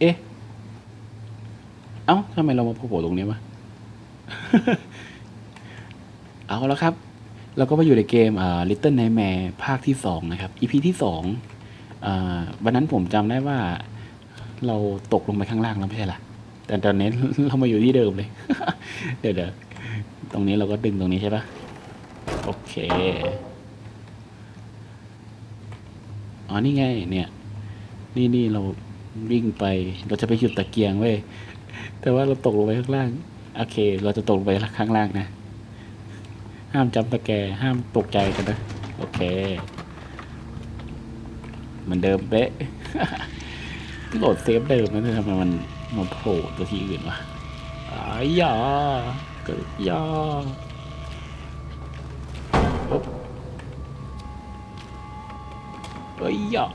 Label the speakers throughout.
Speaker 1: เอ๊ะ เอ้าทำไมเรามาโผล่ตรงนี้วะ เอาแล้วครับ เราก็มาอยู่ในเกมอ่า Little Nightmare ภาคที่สองนะครับ EP ที่สองวันนั้นผมจำได้ว่า เราตกลงไปข้างล่างแล้วไม่ใช่ล่ะแต่ตอนนี้เรามาอยู่ที่เดิมเลย เดี๋ยวเดี๋ยวตรงนี้เราก็ดึงตรงนี้ใช่ปะโอเค อ๋อ นี่ไง เนี่ย นี่นี่เรา วิ่งไปเราจะไปหยุดตะเกียงเว้ยแต่ว่าเราตกลงไปข้างล่าง โอเค เราจะตกลงไปข้างล่างนะ ห้ามจำตะแกรงห้ามตกใจกันนะ โอเคเหมือนเดิมเป๊ะโหลดเซฟเดิมนะแต่ทำไมมันมาโผล่ตัวที่อื่นวะอายาเกิดยาอ๊บเอ้ยยา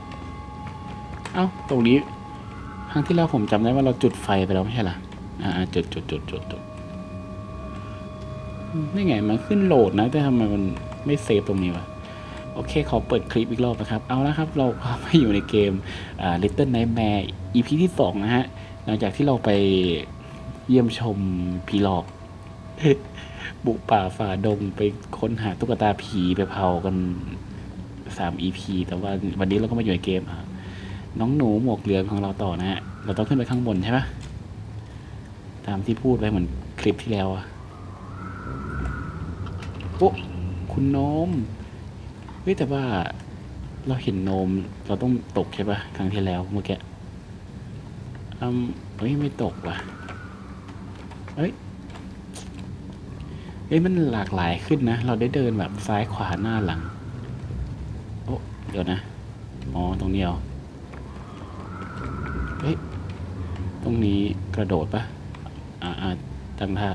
Speaker 1: เอ้าตรงนี้ ครั้งที่แล้วผมจำได้ว่าเราจุดไฟไปแล้วไม่ใช่หรออ่าจุดจุดจุดจุดจุดอืมนี่ไงมันขึ้นโหลดนะ แต่ทำไมมันไม่เซฟตรงนี้วะโอเค ขอเปิดคลิปอีกรอบนะครับ เอาละครับ เราก็มาอยู่ในเกมอ่า Little Nightmare EP ที่สองนะฮะ หลังจากที่เราไปเยี่ยมชมผีหลอก บุกป่าฝ่าดงไปค้นหาตุ๊กตาผีไปเผากันสาม EP แต่ว่าวันนี้เราก็มาอยู่ในเกมอะ น้องหนูหมวกเหลืองของเราต่อนะฮะ เราต้องขึ้นไปข้างบนใช่ปะตามที่พูดไว้เหมือนคลิปที่แล้วอะโอ้คุณโนมเฮ้ยแต่ว่าเราเห็นโนม เราต้องตกใช่ปะครั้งที่แล้วเมื่อกี้อืมเฮ้ยไม่ตกว่ะเฮ้ยเฮ้ยมันหลากหลายขึ้นนะ เราได้เดินแบบซ้ายขวาหน้าหลัง โอ้เดี๋ยวนะ อ๋อ ตรงนี้เหรอ เฮ้ย ตรงนี้กระโดดปะอ่าอ่าตั้งท่า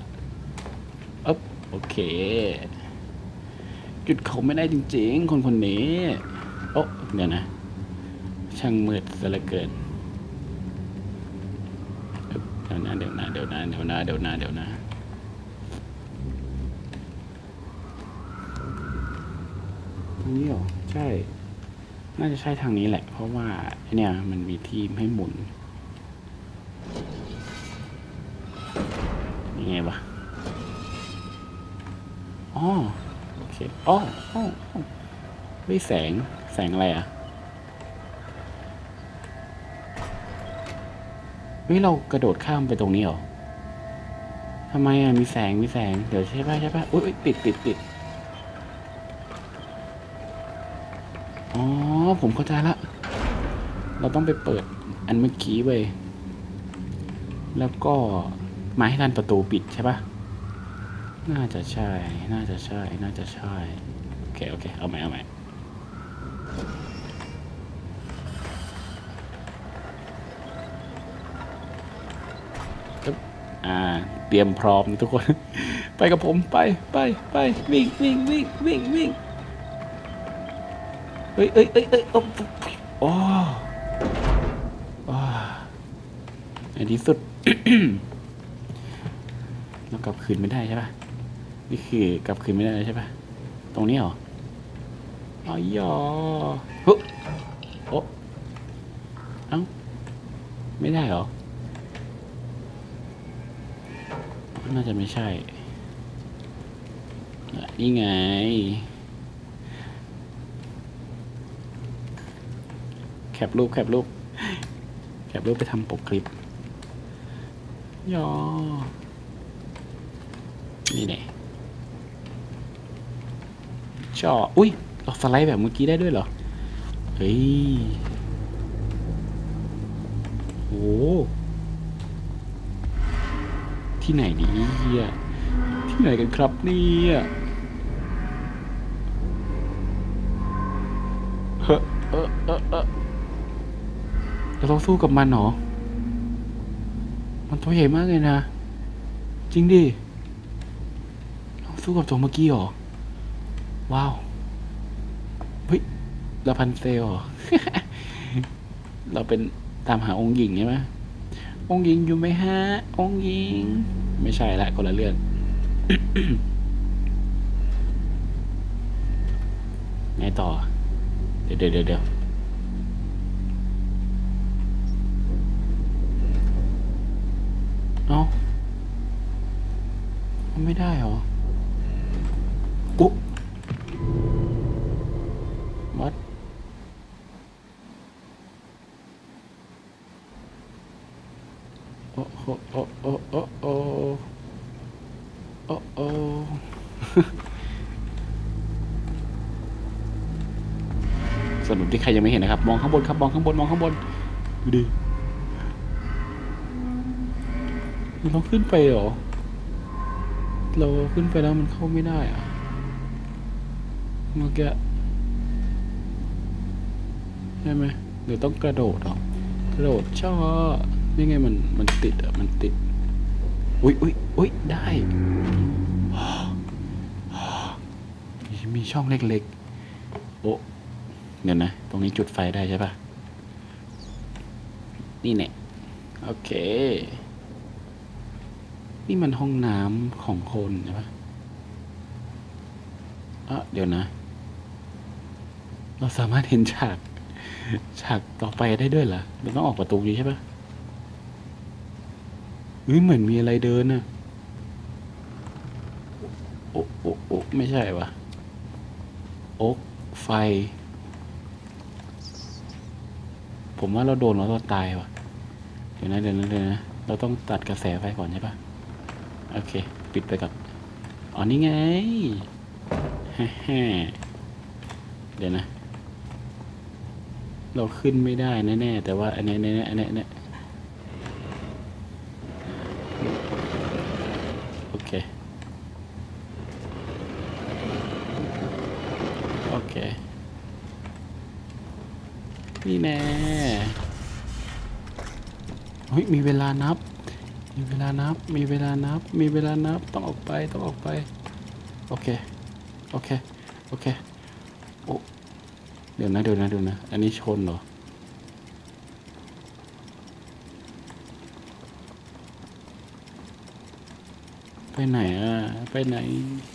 Speaker 1: อ๊บโอเคหยุดเขาไม่ได้จริงๆ คนคนนี้ โอ้เดี๋ยวนะ ช่างมืดซะเหลือเกินเดี๋ยวนะเดี๋ยวนะเดี๋ยวนะเดี๋ยวนะเดี๋ยวนะเดี๋ยวนะทางนี้เหรอ ใช่ น่าจะใช่ทางนี้แหละ เพราะว่าเนี่ยมันมีที่ให้หมุน ยังไงวะอ๋อโอเคอ๋ออ๋ออ๋อเฮ้ยแสง แสงอะไรอะเฮ้ยเรากระโดดข้ามไปตรงนี้เหรอทำไมอะ มีแสง มีแสง เดี๋ยวใช่ป่ะใช่ป่ะอุ้ยอุ๊ยติดติดติดอ๋อ ผมเข้าใจละ เราต้องไปเปิดอันเมื่อกี้เว้ย แล้วก็ มาให้ทันประตูปิดใช่ปะน่าจะใช่ น่าจะใช่ น่าจะใช่ โอเค โอเค เอาใหม่ เอาใหม่ปึ๊บอ่า เตรียมพร้อมนะทุกคน ไปกับผม ไป ไป ไป วิ่งวิ่งวิ่งวิ่งวิ่งเอ้ยเอ้ยเอ้ยเอ้ยโอ้โอ้โอ้ในที่สุด เรากลับคืนไม่ได้ใช่ปะนี่คือกลับคืนไม่ได้ใช่ปะตรงนี้เหรออ๋อยอฮึโอ้เอ้าไม่ได้เหรอ น่าจะไม่ใช่ นี่ไง แคปรูปแคปรูปแคปรูปไปทำปกคลิปยอ นี่แน่ชออุ้ยเราสไลด์แบบเมื่อกี้ได้ด้วยเหรอ เฮ้ยโหที่ไหนดีเฮียที่ไหนกันครับเนี่ยเฮ้อเออเออเออเราต้องสู้กับมันเหรอ มันตัวใหญ่มากเลยนะ จริงดิ สู้กับตัเมื่อกี้หรอ ว้าว เฮ้ยลาพันเซลเราเป็นตามหาองค์หญิงใช่ไหมองค์หญิงอยู่ไหมฮะ องค์หญิง ไม่ใช่ละคนละเรื่องไงต่อ เดี๋ยวเดี๋ยวเดี๋ยวเอาไม่ได้หรอ อุ๊วัดโอ้โอ้โอ้โอ้โอ้โอ้โอ้โอ้สรุปที่ใครยังไม่เห็นนะครับ มองข้างบนครับ มองข้างบน มองข้างบน ดูดิเราขึ้นไปเหรอ เราขึ้นไปแล้วมันเข้าไม่ได้อะ เมื่อกี้ใช่ไหมหรือต้องกระโดดหรอกระโดดช่อนี่ไงมันมันติดอะมันติด อุ้ยอุ้ยอุ้ยได้มีมีช่องเล็กๆ โอ้เดี๋ยวนะ ตรงนี้จุดไฟได้ใช่ปะนี่เนี่ยโอเค นี่มันห้องน้ำของคนใช่ปะอะเดี๋ยวนะ เราสามารถเห็นฉากฉากต่อไปได้ด้วยเหรอเราต้องออกประตูนี้ใช่ปะเฮ้ยเหมือนมีอะไรเดินน่ะโอ้โอ้โอ้ไม่ใช่วะโอ๊กไฟ ผมว่าเราโดนแล้วเราตายว่ะเดี๋ยวนะเดี๋ยวนะเดี๋ยวนะ เราต้องตัดกระแสไฟก่อนใช่ปะโอเค ปิดไปกับอ๋อนี่ไงฮ่าฮ่าเดี๋ยวนะ เราขึ้นไม่ได้แน่ๆแต่ว่าอันนี้อันนี้อันนี้อันนี้โอเค โอเค นี่แน่เฮ้ยมีเวลานับ มีเวลานับ มีเวลานับ มีเวลานับ ต้องออกไป ต้องออกไป โอเค โอเค โอเค โอ้ เดี๋ยวนะเดี๋ยวนะเดี๋ยวนะ อันนี้ชนเหรอ ไปไหนอะ ไปไหน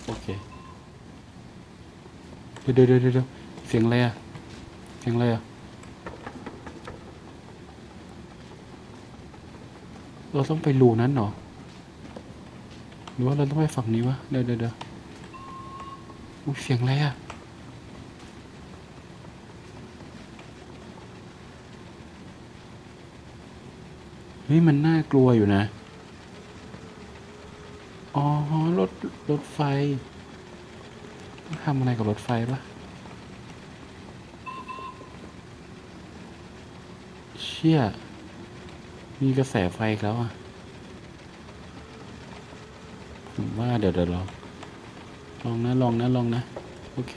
Speaker 1: โอเคเดี๋ยวเดี๋ยวเดี๋ยวเดี๋ยวเสียงอะไรอะ เสียงอะไรอะเราต้องไปรูนั้นเหรอ หรือว่าเราต้องไปฝั่งนี้วะ เดี๋ยวเดี๋ยวเดี๋ยวอุ๊ยเสียงอะไรอะ ฮ้ยมันน่ากลัวอยู่นะ อ๋อรถรถไฟทำอะไรกับรถไฟปะเชี่ย มีกระแสไฟแล้วอะ ผมว่าเดี๋ยวเดี๋ยวเราลองนะ ลองนะ ลองนะ โอเค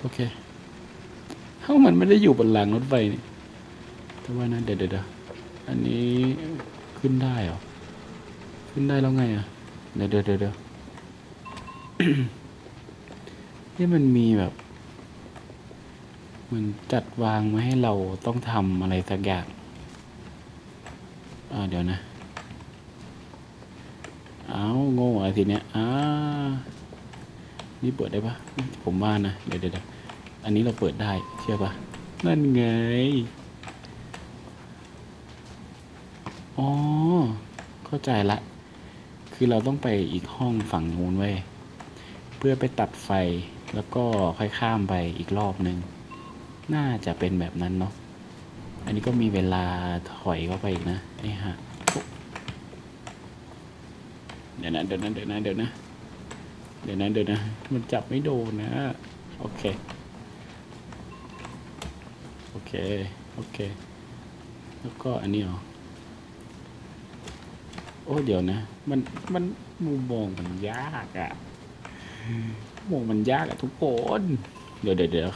Speaker 1: โอเคเฮ้ามันไม่ได้อยู่บนรางรถไฟนี่ แต่ว่านะเดี๋ยวเดี๋ยวเดี๋ยวอันนี้ขึ้นได้เหรอ ขึ้นได้แล้วไงอะ เดี๋ยวเดี๋ยวเดี๋ยวนี่มันมีแบบมือนจัดวางมาให้เราต้องทำอะไรสักอย่างอ่าเดี๋ยวนะเอาโง่อะไรทีเนี้ยอ่านี่เปิดได้ปะผมว่านะ เดี๋ยวเดี๋ยวเดี๋ยวอันนี้เราเปิดได้เชื่อปะนั่นไง อ๋อ เข้าใจละ คือเราต้องไปอีกห้องฝั่งนู้นไว้ย เพื่อไปตัดไฟแล้วก็ค่อยข้ามไปอีกรอบหนึ่งน่าจะเป็นแบบนั้นเนาะ อันนี้ก็มีเวลาถอยเข้าไปอีกนะไอ้ฮะ เดี๋ยวนะเดี๋ยวนะเดี๋ยวนะเดี๋ยวนะเดี๋ยวนะเดี๋ยวนะ มันจับไม่โดนนะ โอเค โอเค โอเค แล้วก็อันนี้เหรอ โอ้เดี๋ยวนะ มันมันมุมมองมันยากอะมุมมองมันยากอะทุกคน เดี๋ยวเดี๋ยวเดี๋ยว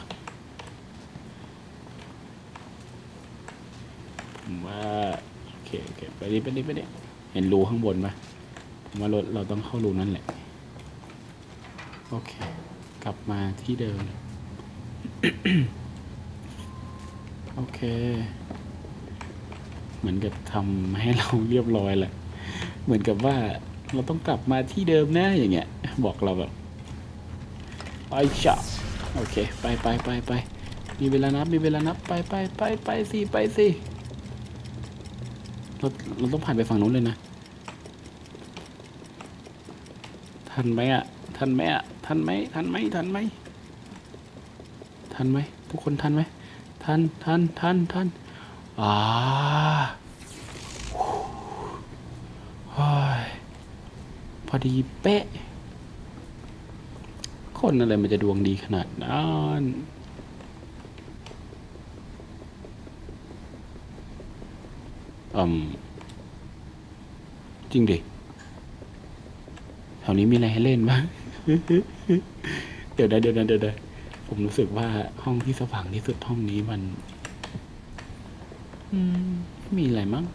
Speaker 1: ผมว่าโอเคโอเคไปดิไปดิไปดิเห็นรูข้างบนปะผมว่ารถเราต้องเข้ารูนั่นแหละ โอเค กลับมาที่เดิม โอเค เหมือนกับทำให้เราเรียบร้อยแหละ เหมือนกับว่าเราต้องกลับมาที่เดิมนะอย่างเงี้ย บอกเราแบบไปชะโอเค ไปไปไปไปมีเวลานับมีเวลานับไปไปไปไปสิไปสิเราเราต้องผ่านไปฝั่งนู้นเลยนะ ทันไหมอะ ทันไหมอะ ทันไหมทันไหมทันไหมทันไหมทุกคนทันไหมทันทันทันทันอ่าโอ้ย พอดีเป๊ะ คนอะไรมันจะดวงดีขนาดนั้นอืมจริงดิแถวนี้มีอะไรให้เล่นบ้าง เดี๋ยวนะเดี๋ยวนะเดี๋ยวนะผมรู้สึกว่าห้องที่สว่างที่สุดห้องนี้มัน อืม มีอะไรมั้ง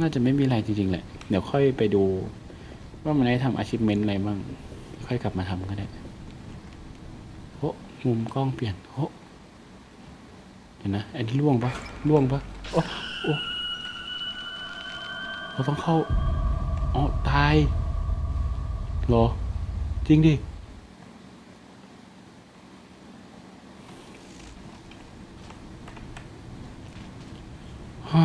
Speaker 1: น่าจะไม่มีอะไรจริงๆแหละ เดี๋ยวค่อยไปดู ว่ามันได้ทำ achievement อะไรบ้าง ค่อยกลับมาทำก็ได้โอ้มุมกล้องเปลี่ยนโอ้เห็นนะ อันนี้ล่วงปะล่วงปะโอ้โอ้เราต้องเข้าอ๋อตายหรอ จริงดิฮะ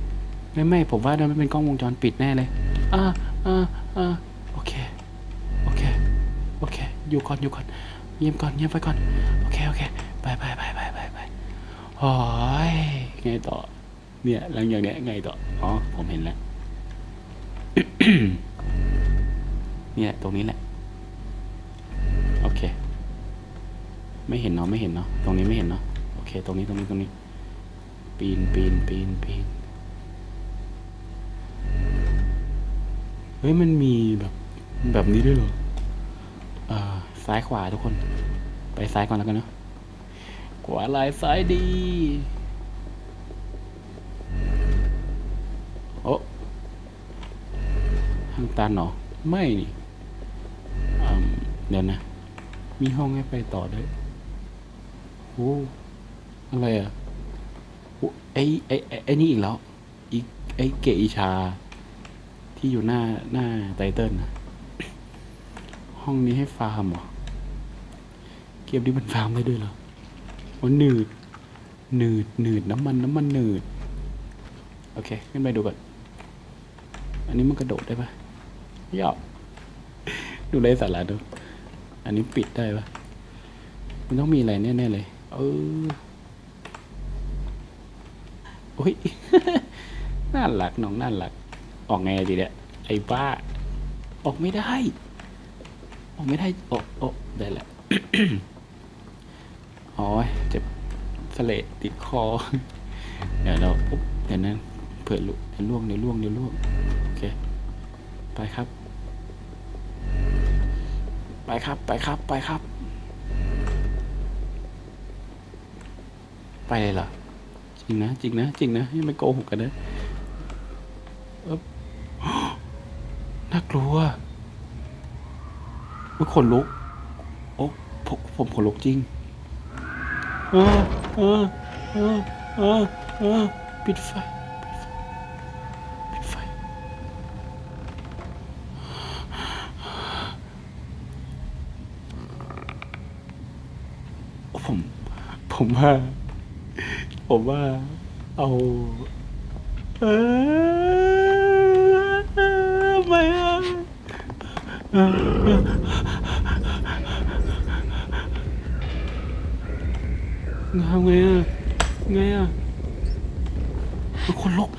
Speaker 1: ไม่ไม่ผมว่านั่นไม่เป็นกล้องวงจรปิดแน่เลย อ่าอ่าอ่าโอเค โอเค โอเค อยู่ก่อน อยู่ก่อน เงียบก่อน เงียบไปก่อน โอเค โอเค ไปไปไปไปไปไปโอ้ยไงต่อ เนี่ยหลังอย่างเนี้ยไงต่อ อ๋อ ผมเห็นแล้ว เนี่ย ตรงนี้แหละ โอเค ไม่เห็นเนาะ ไม่เห็นเนาะ ตรงนี้ไม่เห็นเนาะ โอเค ตรงนี้ ตรงนี้ ตรงนี้ ปีน ปีน ปีน ปีน เฮ้ยมันมีแบบแบบนี้ด้วยเหรออ่าซ้ายขวาทุกคน ไปซ้ายก่อนแล้วกันเนาะขวาลายซ้ายดี โอ้ทางตันเหรอ ไม่นี่เดี๋ยวนะ มีห้องให้ไปต่อด้วยโอ้อะไรอะโอ้ไอ้ไอ้ไอ้นี่อีกแล้วอีไอ้เกอิชา ที่อยู่หน้าหน้าไตเติลนะห้องนี้ให้ฟาร์มเหรอ เกมนี้มันฟาร์มได้ด้วยเหรอโอ้หนืดหนืดหนืดน้ำมันน้ำมันหนืด โอเค ขึ้นไปดูก่อน อันนี้มันกระโดดได้ปะยอกดูไรสาระดู อันนี้ปิดได้ปะมันต้องมีอะไรแน่ๆเลย เออโอ้ย น่ารักน้องน่ารัก ออกไงดีเนี่ยไอ้บ้า ออกไม่ได้ ออกไม่ได้โอ้โอ้ได้แหละโอ้ยเจ็บสเลดติดคอ เดี๋ยวเราปุ๊บเดี๋ยวนั้นเผื่อลุเดี๋ยวล่วงเดี๋ยวล่วงเดี๋ยวล่วงโอเค ไปครับ ไปครับไปครับไปครับ ไปเลยเหรอจริงนะจริงนะจริงนะให้ไม่โกหกกันนะเอ๊บ น่ากลัวอุ๊ยขนลุก โอ้ผมผมขนลุกจริง เออเออเออเออเออปิดไฟ ปิดไฟปิดไฟผม ผมว่า ผมว่า เอา เออไม่อะเออเออ ทำไงอะไงอะคนลุก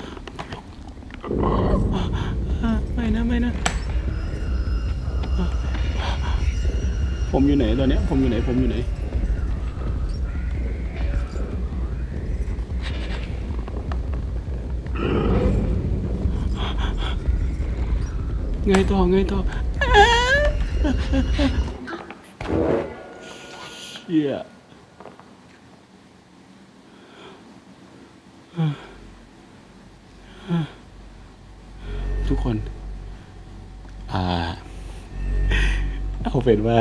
Speaker 1: ไม่นะไม่นะ ผมอยู่ไหนตอนเนี้ย ผมอยู่ไหน ผมอยู่ไหนไงต่อไงต่อ เชี่ยทุกคน อ่า เอาเป็นว่า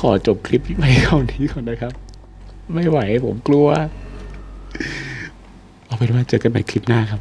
Speaker 1: ขอจบคลิปไปเท่านี้ก่อนนะครับ ไม่ไหวผมกลัว เอาเป็นว่าเจอกันใหม่คลิปหน้าครับ